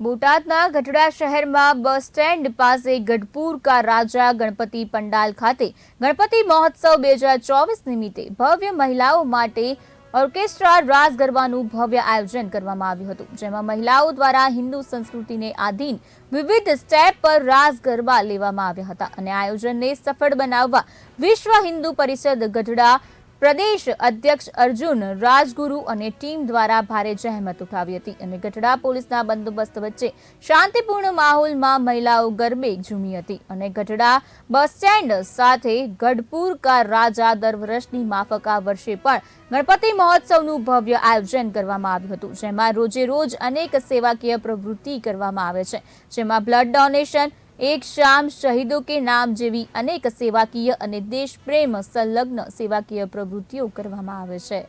બોટાદના ગઢડા શહેરમાં bus stand પાસે ગઢપુર કા રાજા ગણપતિ પંડાલ ખાતે ગણપતિ મહોત્સવ બે હજાર ચોવીસ નિમિત્તે ભવ્ય મહિલાઓ માટે ઓર્કેસ્ટ્રા રાસ ગરબાનું ભવ્ય આયોજન કરવામાં આવ્યું હતું, જેમાં મહિલાઓ દ્વારા હિન્દુ સંસ્કૃતિને આધીન વિવિધ સ્ટેપ પર રાસ ગરબા લેવામાં આવ્યા હતા અને આયોજનને સફળ બનાવવા વિશ્વ હિન્દુ પરિષદ ગઢડા પ્રદેશ અધ્યક્ષ અર્જુન રાજગુરુ અને ટીમ દ્વારા ભારે જહેમત ઉઠાવી હતી અને ગઢડા પોલીસના બંદોબસ્ત વચ્ચે શાંતિપૂર્ણ માહોલમાં મહિલાઓ ગરબે ઝૂમી હતી અને ગઢડા બસ સ્ટેન્ડ સાથે ગઢપુર કા રાજા દર વર્ષની માફક આ વર્ષે પણ ગણપતિ મહોત્સવનું ભવ્ય આયોજન કરવામાં આવ્યું હતું, જેમાં રોજે રોજ અનેક સેવાકીય પ્રવૃત્તિ કરવામાં આવે છે, જેમાં બ્લડ ડોનેશન એક શામ શહીદો કે નામ જેવી અનેક સેવાકીય અને દેશ પ્રેમ સંલગ્ન સેવાકીય પ્રવૃત્તિઓ કરવામાં આવે છે.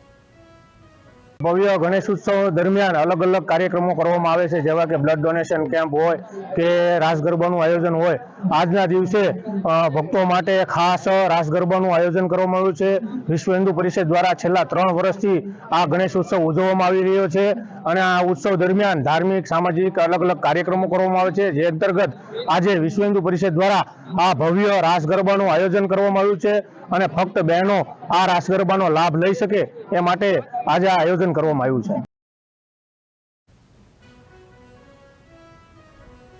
ભવ્ય ગણેશ ઉત્સવ દરમિયાન અલગ અલગ કાર્યક્રમો કરવામાં આવે છે, જેવા કે બ્લડ ડોનેશન કેમ્પ હોય કે રાસ ગરબાનું આયોજન હોય. આજના દિવસે ભક્તો માટે ખાસ રાસ ગરબાનું આયોજન કરવામાં આવ્યું છે. વિશ્વ હિન્દુ પરિષદ દ્વારા છેલ્લા ત્રણ વર્ષથી આ ગણેશ ઉત્સવ ઉજવવામાં આવી રહ્યો છે અને આ ઉત્સવ દરમિયાન ધાર્મિક, સામાજિક અલગ અલગ કાર્યક્રમો કરવામાં આવે છે. જે અંતર્ગત આજે વિશ્વ હિન્દુ પરિષદ દ્વારા આ ભવ્ય રાસ ગરબાનું આયોજન કરવામાં આવ્યું છે. અને ફક્ત બહેનો આ રાસ ગરબાનો લાભ લઈ શકે એ માટે આજે આ આયોજન કરવામાં આવ્યું છે.